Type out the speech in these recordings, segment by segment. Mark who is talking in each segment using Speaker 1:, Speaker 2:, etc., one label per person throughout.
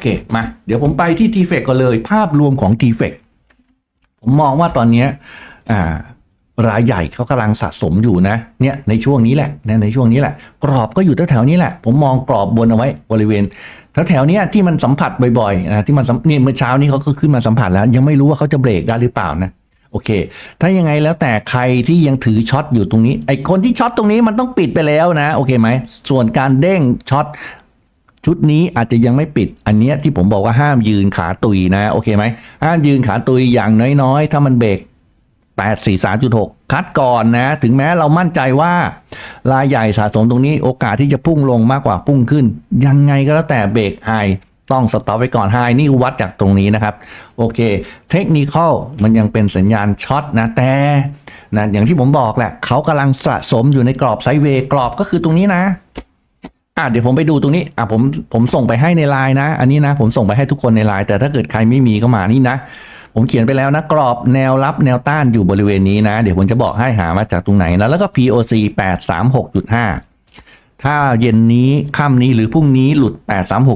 Speaker 1: เคมาเดี๋ยวผมไปที่ t f e c ก่อนเลย ภาพรวมของ t f e c ผมมองว่าตอนนี้อ่ารายใหญ่เขากำลังสะสมอยู่นะเนี่ยในช่วงนี้แหละนะในช่วงนี้แหละ กรอบก็อยู่แถวๆนี้แหละ ผมมองกรอบบนเอาไว้บริเวณแถวๆนี้ที่มันสัมผัสบ่อยๆนะที่มันสัมนี่เมื่อเช้านี้เขาก็ขึ้นมาสัมผัสแล้ว ยังไม่รู้ว่าเขาจะเบรกได้หรือเปล่านะโอเค ถ้ายังไงแล้วแต่ใครที่ยังถือช็อตอยู่ตรงนี้ ไอคนที่ช็อตตรงนี้มันต้องปิดไปแล้วนะ โอเคไหม ส่วนการเด้งช็อต ชุดนี้อาจจะยังไม่ปิด อันเนี้ยที่ผมบอกว่าห้ามยืนขาตุยนะ โอเคไหมห้ามยืนขาตุยอย่างน้อยๆ ถ้ามันเบรก8 4 3 6 คัดก่อนนะ ถึงแม้เรามั่นใจว่า รายใหญ่สะสมตรงนี้โอกาสที่จะพุ่งลงมากกว่าพุ่งขึ้น ยังไงก็แล้วแต่เบรกไฮต้องสต็อปไว้ก่อนไฮนี่วัดจากตรงนี้นะครับ โอเค เทคนิคอลมันยังเป็นสัญญาณช็อตนะ แต่นะอย่างที่ผมบอกแหละ เขากำลังสะสมอยู่ในกรอบไซด์เวย์กรอบก็คือตรงนี้นะ อะเดี๋ยวผมไปดูตรงนี้อะผมผมส่งไปให้ในไลน์นะ อันนี้นะ ผมส่งไปให้ทุกคนในไลน์แต่ถ้าเกิดใครไม่มีก็มานี่นะ ผมเขียนไปแล้วนะ กรอบแนวรับแนวต้านอยู่บริเวณนี้นะ เดี๋ยวผมจะบอกให้หามาจากตรงไหนนะแล้วก็ POC 836.5 ถ้าเย็นนี้ค่ำนี้หรือพรุ่งนี้หลุด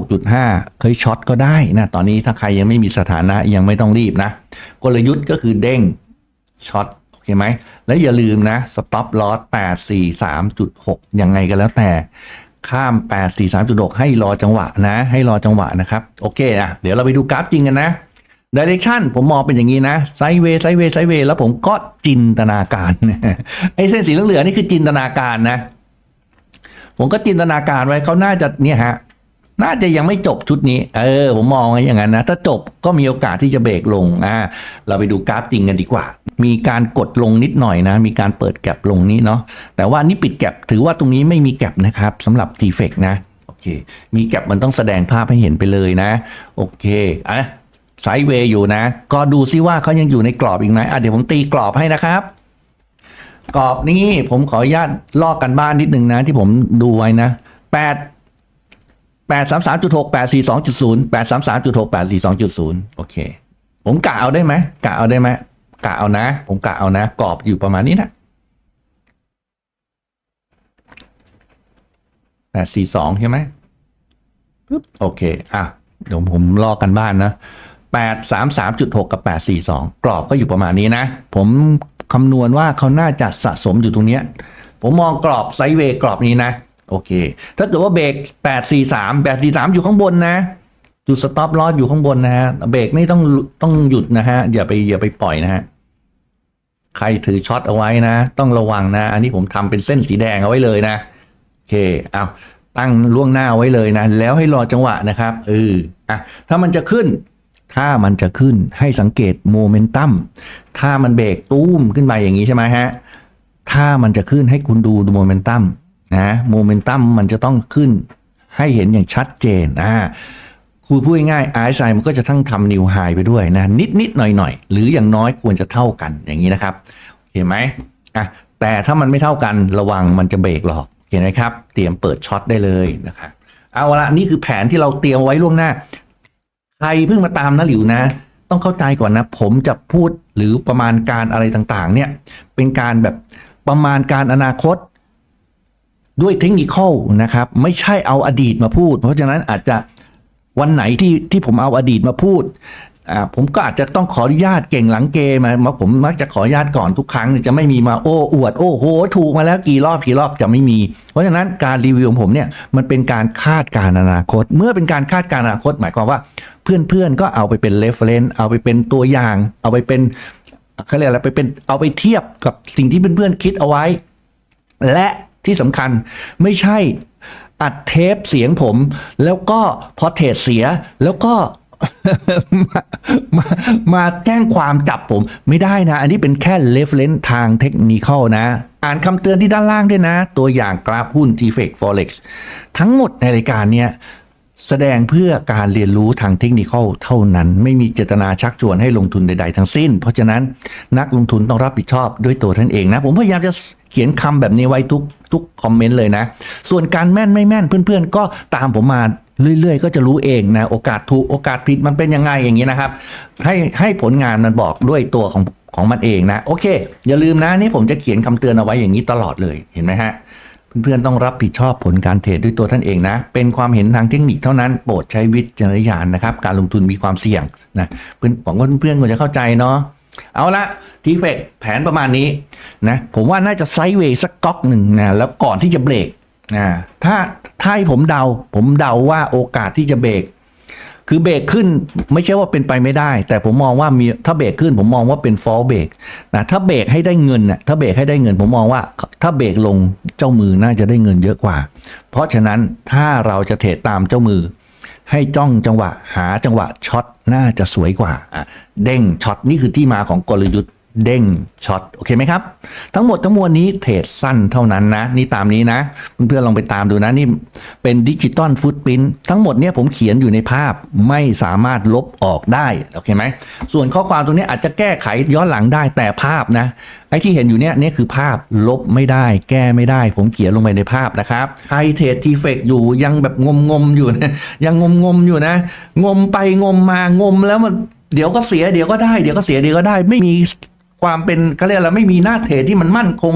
Speaker 1: 836.5 เคยช็อตก็ได้นะตอนนี้ถ้าใครยังไม่มีสถานะยังไม่ต้องรีบนะ กลยุทธ์ก็คือเด้งช็อตโอเคไหมแล้วอย่าลืมนะ stop loss 843.6 ยังไงก็แล้วแต่ ข้าม 843.6 ให้รอจังหวะนะ ให้รอจังหวะนะครับ โอเคอะเดี๋ยวเราไปดูกราฟจริงกันนะ direction ผมมองเป็นอย่างนี้นะไซเวไซเวไซเวแล้วผมก็จินตนาการไอ้เส้นสีเหลืองๆนี่คือจินตนาการนะ ผมก็จินตนาการไว้เขาน่าจะเนี่ยฮะ น่าจะยังไม่จบชุดนี้ เออ ผมมองอย่างนั้นนะ ถ้าจบก็มีโอกาสที่จะเบรกลง อ่า เราไปดูกราฟจริงกันดีกว่า มีการกดลงนิดหน่อยนะ มีการเปิดแก็บลงนี้เนาะ แต่ว่านี่ปิดแก็บ ถือว่าตรงนี้ไม่มีแก็บนะครับสำหรับ t f e c นะ โอเค มีแก็บมันต้องแสดงภาพให้เห็นไปเลยนะ โอเค อะไซด์เวย์อยู่นะ ก็ดูซิว่าเขายังอยู่ในกรอบอีกไหมอะเดี๋ยวผมตีกรอบให้นะครับกรอบนี้ผมขออนุญาตลอกกันบ้านนิดนึงนะ ที่ผมดูไว้นะแปดแปดสามสามจุดหกแปดสี่สองจุดศูนย์แปดสามสามจุดหกแปดสี่สองจุดศูนย์โอเค ผมกะเอาได้ไหมกะเอาได้ไหมกะเอานะ ผมกะเอานะ กรอบอยู่ประมาณนี้นะแปดสี่สองใช่ไหมปึ๊บโอเค อะ เดี๋ยวผมลอกกันบ้านนะแปดสามสามจุดหกกับแปดสี่สองกรอบก็อยู่ประมาณนี้นะ ผมคำนวณว่าเขาน่าจะสะสมอยู่ตรงเนี้ย ผมมองกรอบไซด์เวย์กรอบนี้นะ โอเค ถ้าเกิดว่าเบรกแปดสี่สามแปดสี่สามอยู่ข้างบนนะ จุดสต็อปลอสอยู่ข้างบนนะฮะ เบรกไม่ต้องต้องหยุดนะฮะ อย่าไปอย่าไปปล่อยนะฮะ ใครถือช็อตเอาไว้นะ ต้องระวังนะ อันนี้ผมทำเป็นเส้นสีแดงเอาไว้เลยนะ โอเค เอาตั้งล่วงหน้าไว้เลยนะ แล้วให้รอจังหวะนะครับเอออะ ถ้ามันจะขึ้น ถ้ามันจะขึ้นให้สังเกตโมเมนตัม ถ้ามันเบรกตุ้มขึ้นไปอย่างนี้ใช่ไหมฮะ ถ้ามันจะขึ้นให้คุณดูโมเมนตัม นะโมเมนตัมมันจะต้องขึ้นให้เห็นอย่างชัดเจนอ่าคุยพูดง่ายไอซ์ไซมันก็จะทั้งทำนิวไฮไปด้วยนะ นิดนิดหน่อยหน่อยหรืออย่างน้อยควรจะเท่ากันอย่างนี้นะครับเห็นไหมอะแต่ถ้ามันไม่เท่ากันระวังมันจะเบรกหรอกเห็นไหมครับ เตรียมเปิดช็อตได้เลยนะครับเอาละนี่คือแผนที่เราเตรียมไว้ล่วงหน้า ใครเพิ่งมาตามนะหลิวนะ ต้องเข้าใจก่อนนะ ผมจะพูดหรือประมาณการอะไรต่างๆ เนี่ยเป็นการแบบประมาณการอนาคต ด้วยเทคนิคอลนะครับ ไม่ใช่เอาอดีตมาพูด เพราะฉะนั้นอาจจะวันไหนที่ที่ผมเอาอดีตมาพูดอ่าผมก็อาจจะต้องขออนุญาตเก่งหลังเกมมามาผมมักจะขออนุญาตก่อนทุกครั้ง จะไม่มีมาโอ้อวด โอ้โห ถูกมาแล้วกี่รอบกี่รอบจะไม่มี เพราะฉะนั้นการรีวิวของผมเนี่ยมันเป็นการคาดการณ์อนาคต เมื่อเป็นการคาดการณ์อนาคต หมายความว่าเพื่อนๆก็เอาไปเป็น reference เอาไปเป็นตัวอย่าง เอาไปเป็นเขาเรียกอะไรไปเป็นเอาไปเทียบกับสิ่งที่เพื่อนๆคิดเอาไว้ และ ที่สำคัญไม่ใช่อัดเทปเสียงผม แล้วก็พอเทสเสียแล้วก็มามาแจ้งความจับผมไม่ได้นะ อันนี้เป็นแค่ reference ทางเทคนิคนะ อ่านคำเตือนที่ด้านล่างด้วยนะ ตัวอย่างกราฟหุ้น t f e c Forex ทั้งหมดในรายการเนี้ยแสดงเพื่อการเรียนรู้ทางเทคนิคเท่านั้น ไม่มีเจตนาชักชวนให้ลงทุนใด ๆ ทั้งสิ้น เพราะฉะนั้นนักลงทุนต้องรับผิดชอบด้วยตัวท่านเองนะ ผมพยายามจะ เขียนคำแบบนี้ไว้ทุกทุกคอมเมนต์เลยนะ ส่วนการแม่นไม่แม่นเพื่อนๆ ก็ตามผมมาเรื่อยๆ ก็จะรู้เองนะ โอกาสถูกโอกาสผิดมันเป็นยังไงอย่างนี้นะครับ ให้ให้ผลงานมันบอกด้วยตัวของของมันเองนะ โอเค อย่าลืมนะนี่ผมจะเขียนคำเตือนเอาไว้อย่างนี้ตลอดเลยเห็นไหมฮะเเพื่อนๆต้องรับผิดชอบผลการเทรดด้วยตัวท่านเองนะ เป็นความเห็นทางเทคนิคเท่านั้น โปรดใช้วิจารณญาณนะครับ การลงทุนมีความเสี่ยงนะเพื่อนหวังว่าเพื่อนๆคงจะเข้าใจเนาะ เอาละทีเฟกแผนประมาณนี้นะผมว่าน่าจะไซด์เวย์สักก๊อกหนึ่งนะแล้วก่อนที่จะเบรกนะถ้าถ้าให้ผมเดา ผมเดาว่าโอกาสที่จะเบรกคือเบรกขึ้นไม่ใช่ว่าเป็นไปไม่ได้ แต่ผมมองว่ามีถ้าเบรกขึ้น ผมมองว่าเป็นฟอลเบรกนะถ้าเบรกให้ได้เงินน่ะถ้าเบรกให้ได้เงิน ผมมองว่าถ้าเบรกลงเจ้ามือน่าจะได้เงินเยอะกว่า เพราะฉะนั้นถ้าเราจะเทรดตามเจ้ามือ ให้จ้องจังหวะหาจังหวะช็อตน่าจะสวยกว่าเด้งช็อตนี่คือที่มาของกลยุทธ์ เด้งช็อตโอเคไหมครับ ทั้งหมดทั้งมวลนี้เทรดสั้นเท่านั้นนะ นี่ตามนี้นะ เพื่อนๆลองไปตามดูนะ นี่เป็นดิจิตอลฟุตพิ้นทั้งหมดเนี่ยผมเขียนอยู่ในภาพไม่สามารถลบออกได้ โอเคไหม ส่วนข้อความตรงนี้อาจจะแก้ไขย้อนหลังได้แต่ภาพนะไอ้ที่เห็นอยู่เนี่ยเนี่ยคือภาพลบไม่ได้ แก้ไม่ได้ ผมเขียนลงไปในภาพนะครับใครเทรดทีเฟกอยู่ยังแบบงมงมอยู่นะยังงมงมอยู่นะ งมไปงมมางมแล้วมันเดี๋ยวก็เสียเดี๋ยวก็ได้เดี๋ยวก็เสียเดี๋ยวก็ได้ไม่มี ความเป็นเขาเรียกอะไรไม่มีหน้าเทรดที่มันมั่นคง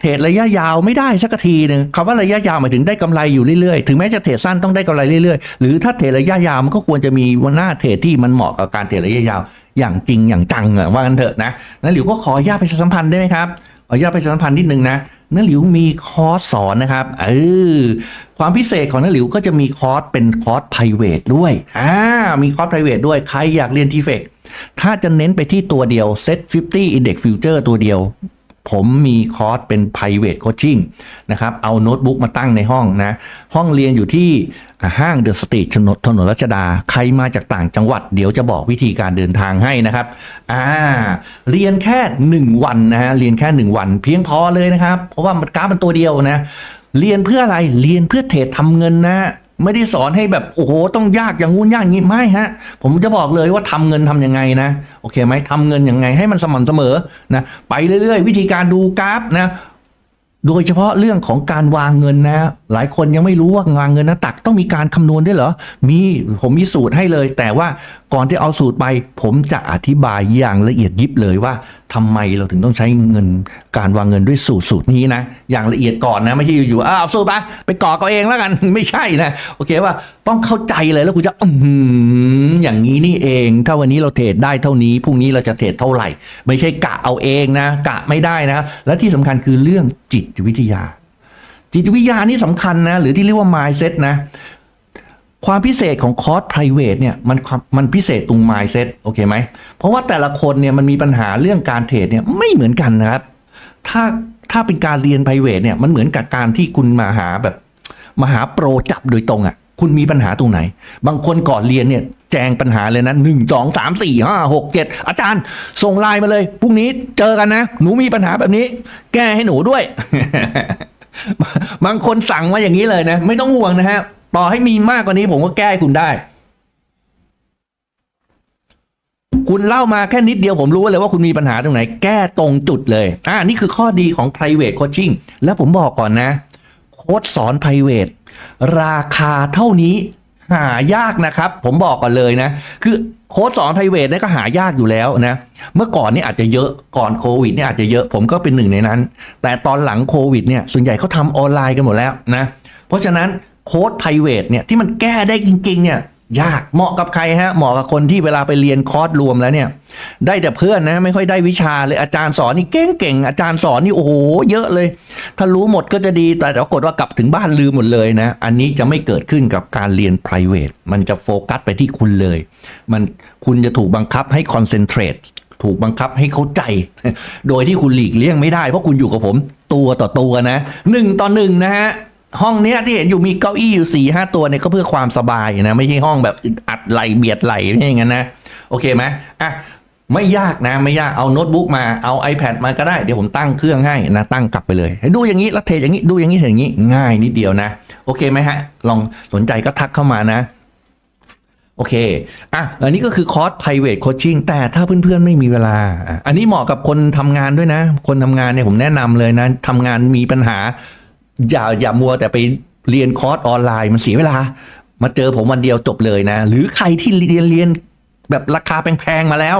Speaker 1: เทรดระยะยาวไม่ได้สักทีหนึ่งคำว่าระยะยาวหมายถึงได้กำไรอยู่เรื่อยๆ ถึงแม้จะเทรดสั้นต้องได้กำไรเรื่อยๆ หรือถ้าเทรดระยะยาวมันก็ควรจะมีหน้าเทรดที่มันเหมาะกับการเทรดระยะยาวอย่างจริงอย่างจังอะว่ากันเถอะนะนั้นหลิวก็ขออนุญาตไปสัมพันธ์ได้ไหมครับขออนุญาตไปสัมพันธ์นิดนึงนะ น้าหลิวมีคอร์สสอนนะครับเออความพิเศษของน้าหลิวก็จะมีคอร์สเป็นคอร์ส private ด้วยอ่ามีคอร์ส private ด้วยใครอยากเรียนทีเฟกถ้าจะเน้นไปที่ตัวเดียวเซ็ต50 Index Future ตัวเดียว ผมมีคอร์สเป็น private coaching นะครับ เอาโน้ตบุ๊กมาตั้งในห้องนะ ห้องเรียนอยู่ที่ห้างเดอะสตรีทถนนถนนรัชดา ใครมาจากต่างจังหวัด เดี๋ยวจะบอกวิธีการเดินทางให้นะครับ อ่า เรียนแค่ 1 วันนะฮะ เรียนแค่ 1 วัน เพียงพอเลยนะครับ เพราะว่ามันกราฟมันตัวเดียวนะ เรียนเพื่ออะไร เรียนเพื่อเทรดทำเงินนะ ไม่ได้สอนให้แบบโอ้โหต้องยากอย่างงู้นยากอย่างนี้ไม่ฮะ ผมจะบอกเลยว่าทำเงินทำยังไงนะโอเคไหมทำเงินยังไงให้มันสม่ำเสมอนะไปเรื่อยๆ วิธีการดูกราฟนะโดยเฉพาะเรื่องของการวางเงินนะ หลายคนยังไม่รู้ว่าวางเงินนะตักต้องมีการคำนวณด้วยเหรอ มีผมมีสูตรให้เลย แต่ว่าก่อนที่เอาสูตรไป ผมจะอธิบายอย่างละเอียดยิบเลยว่าทำไมเราถึงต้องใช้เงินการวางเงินด้วยสูตรสูตรนี้นะ อย่างละเอียดก่อนนะ ไม่ใช่อยู่ๆอ้าวสูตรไปไปก่อเอาเองแล้วกันไม่ใช่นะโอเคว่าต้องเข้าใจเลยแล้วคุณจะอือออย่างนี้นี่เอง ถ้าวันนี้เราเทรดได้เท่านี้พรุ่งนี้เราจะเทรดเท่าไหร่ ไม่ใช่กะเอาเองนะ กะไม่ได้นะ และที่สำคัญคือเรื่องจิตวิทยา จิตวิทยานี่สำคัญนะ หรือที่เรียกว่า mindset นะ ความพิเศษของคอร์ส private เนี่ยมันมมันพิเศษตรง mindset โอเคไหม เพราะว่าแต่ละคนเนี่ยมันมีปัญหาเรื่องการเทรดเนี่ยไม่เหมือนกันนะครับ ถ้าถ้าเป็นการเรียน private เนี่ยมันเหมือนกับการที่คุณมาหาแบบมาหาโปรจับโดยตรงอะ่ะ คุณมีปัญหาตรงไหน บางคนก่อนเรียนเนี่ยแจงปัญหาเลยนะหนึ่งสองสามสี่ห้าหกเจ็ดอาจารย์ส่งไลน์มาเลยพรุ่งนี้เจอกันนะ หนูมีปัญหาแบบนี้ แก้ให้หนูด้วย บางคนสั่งมาอย่างนี้เลยนะ ไม่ต้องห่วงนะฮะ ต่อให้มีมากกว่านี้ผมก็แก้ให้คุณได้ คุณเล่ามาแค่นิดเดียวผมรู้เลยว่าคุณมีปัญหาตรงไหน แก้ตรงจุดเลย อ่านี่คือข้อดีของ private coaching แล้วผมบอกก่อนนะ โค้ดสอน private ราคาเท่านี้หายากนะครับ ผมบอกก่อนเลยนะ คือโค้ดสอน private เนี่ยก็หายากอยู่แล้วนะ เมื่อก่อนนี่อาจจะเยอะก่อนโควิดเนี่ยอาจจะเยอะผมก็เป็นหนึ่งในนั้น แต่ตอนหลังโควิดเนี่ยส่วนใหญ่เขาทำออนไลน์กันหมดแล้วนะ เพราะฉะนั้น โค้ด private เนี่ยที่มันแก้ได้จริง ๆ เนี่ยยากเหมาะกับใครฮะเหมาะกับคนที่เวลาไปเรียนคอร์สรวมแล้วเนี่ย ได้แต่เพื่อนนะไม่ค่อยได้วิชาเลยอาจารย์สอนนี่เก่งๆอาจารย์สอนนี่โอ้โหเยอะเลย ถ้ารู้หมดก็จะดีแต่ปรากฏว่ากลับถึงบ้านลืมหมดเลยนะ อันนี้จะไม่เกิดขึ้นกับการเรียน private มันจะโฟกัสไปที่คุณเลย มันคุณจะถูกบังคับให้ concentrate ถูกบังคับให้เข้าใจ โดยที่คุณหลีกเลี่ยงไม่ได้เพราะคุณอยู่กับผม ตัวต่อตัวนะหนึ่งต่อหนึ่งนะฮะ ห้องเนี้ยที่เห็นอยู่มีเก้าอี้อยู่สี่ห้าตัวเนี่ยก็เพื่อความสบายนะ ไม่ใช่ห้องแบบอัดไหลเบียดไหลไม่ใช่อย่างนั้นนะ โอเคไหมอะไม่ยากนะ ไม่ยากเอาโน้ตบุ๊กมาเอา iPad มาก็ได้เดี๋ยวผมตั้งเครื่องให้นะตั้งกลับไปเลยให้ดูอย่างนี้แล้วเทอย่างนี้ดูอย่างนี้เทอย่างนี้ง่ายนิดเดียวนะ โอเคไหมฮะ ลองสนใจก็ทักเข้ามานะโอเค อะ อันนี้ก็คือคอร์ส private coaching แต่ถ้าเพื่อนๆ ไม่มีเวลา อันนี้เหมาะกับคนทำงานด้วยนะ คนทำงานเนี่ยผมแนะนำเลยนะ ทำงานมีปัญหา อย่าอย่ามัวแต่ไปเรียนคอร์สออนไลน์มันเสียเวลา มาเจอผมวันเดียวจบเลยนะ หรือใครที่เรียนเรียนแบบราคาแพงๆมาแล้ว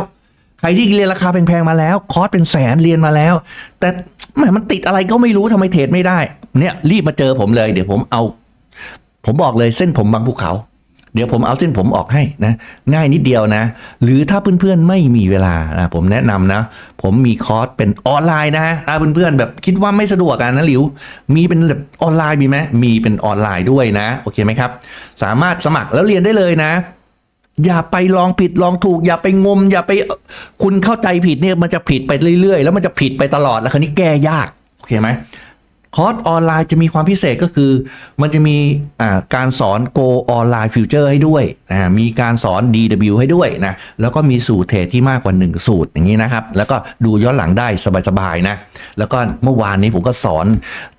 Speaker 1: ใครที่เรียนราคาแพงๆมาแล้ว คอร์สเป็นแสนเรียนมาแล้ว แต่แหมมันติดอะไรก็ไม่รู้ทำไมเทรดไม่ได้ เนี่ยรีบมาเจอผมเลยเดี๋ยวผมเอา ผมบอกเลยเส้นผมบางภูเขา เดี๋ยวผมเอาเส้นผมออกให้นะง่ายนิดเดียวนะ หรือถ้าเพื่อนๆไม่มีเวลานะผมแนะนำนะ ผมมีคอร์สเป็นออนไลน์นะถ้าเพื่อนๆแบบคิดว่าไม่สะดวกกันนะหลิว มีเป็นแบบออนไลน์มีไหมมีเป็นออนไลน์ด้วยนะโอเคไหมครับ สามารถสมัครแล้วเรียนได้เลยนะอย่าไปลองผิดลองถูก อย่าไปงม อย่าไปคุณเข้าใจผิดเนี่ยมันจะผิดไปเรื่อยๆ แล้วมันจะผิดไปตลอดแล้วคราวนี้แก้ยาก โอเคไหม คอร์สออนไลน์จะมีความพิเศษก็คือ มันจะมีอ่าการสอน Go Online Future ให้ด้วยนะมีการสอน DW ให้ด้วยนะแล้วก็มีสูตรเทรดที่มากกว่า 1 สูตรอย่างนี้นะครับ แล้วก็ดูย้อนหลังได้สบายๆนะ แล้วก็เมื่อวานนี้ผมก็สอน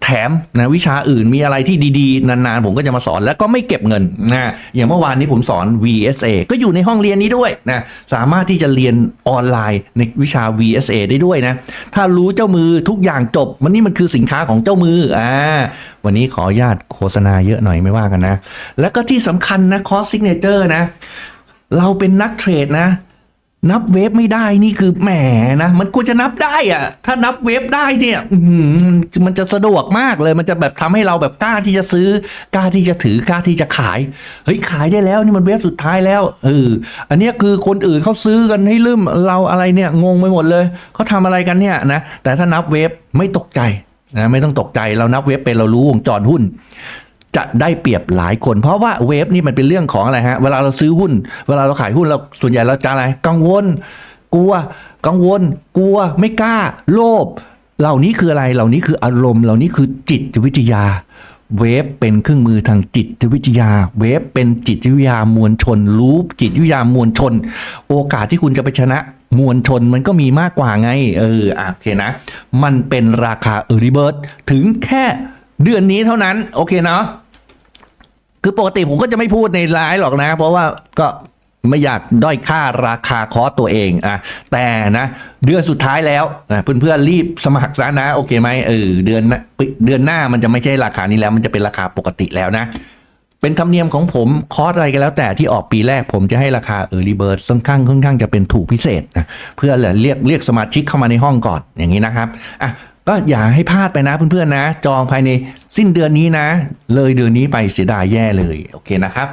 Speaker 1: แถมนะวิชาอื่นมีอะไรที่ดีๆ นานๆ ผมก็จะมาสอนแล้วก็ไม่เก็บเงินนะอย่างเมื่อวานนี้ผมสอน VSA ก็อยู่ในห้องเรียนนี้ด้วยนะสามารถที่จะเรียนออนไลน์ในวิชา VSA ได้ด้วยนะถ้ารู้เจ้ามือทุกอย่างจบมันนี่มันคือสินค้าของเจ้ามืออ่าวันนี้ขออนุญาตโฆษณาเยอะหน่อยไม่ว่ากันนะ แล้วก็ที่สำคัญนะคอสซิกเนเจอร์นะ เราเป็นนักเทรดนะ นับเวฟไม่ได้นี่คือแหมนะ มันควรจะนับได้อะถ้านับเวฟได้เนี่ยมันจะสะดวกมากเลย มันจะแบบทำให้เราแบบกล้าที่จะซื้อกล้าที่จะถือกล้าที่จะขายเฮ้ยขายได้แล้วนี่มันเวฟสุดท้ายแล้วเอออันนี้คือคนอื่นเขาซื้อกันให้ลืมเราอะไรเนี่ยงงไปหมดเลยเขาทำอะไรกันเนี่ยนะแต่ถ้านับเวฟไม่ตกใจ นะไม่ต้องตกใจเรานับเวฟเป็นเรารู้วงจรหุ้น จะได้เปรียบหลายคน เพราะว่าเวฟนี่มันเป็นเรื่องของอะไรฮะ เวลาเราซื้อหุ้น เวลาเราขายหุ้นเราส่วนใหญ่เราจะอะไรกังวล กลัว กังวล กลัวไม่กล้า โลภเหล่านี้คืออะไรเหล่านี้คืออารมณ์ เหล่านี้คือจิตวิทยา เวฟเป็นเครื่องมือทางจิตวิทยา เวฟเป็นจิตวิทยามวลชน รู้จิตวิทยามวลชน โอกาสที่คุณจะไปชนะมวลชนมันก็มีมากกว่าไง เอออะโอเคนะ มันเป็นราคาเออริเบิร์ตถึงแค่เดือนนี้เท่านั้น โอเคเนาะคือปกติผมก็จะไม่พูดในไลน์หรอกนะ เพราะว่าก็ ไม่อยากด้อยค่าราคาคอร์ตัวเองอะแต่นะเดือนสุดท้ายแล้วนะเพื่อนๆรีบสมัครซะนะโอเคไหมเออเดือนน้าเดือนหน้ามันจะไม่ใช่ราคานี้แล้ว มันจะเป็นราคาปกติแล้วนะเป็นธรรมเนียมของผมคอร์สอะไรก็แล้วแต่ที่ออกปีแรกผมจะให้ราคาเออรีเบิร์ดค่อนข้างค่อนข้างจะเป็นถูกพิเศษนะเพื่อเรียกเรียกสมาชิกเข้ามาในห้องก่อนอย่างนี้นะครับอะก็อย่าให้พลาดไปนะเพื่อนๆนะ จองภายในสิ้นเดือนนี้นะ เลยเดือนนี้ไปเสียดายแย่เลย โอเคนะครับ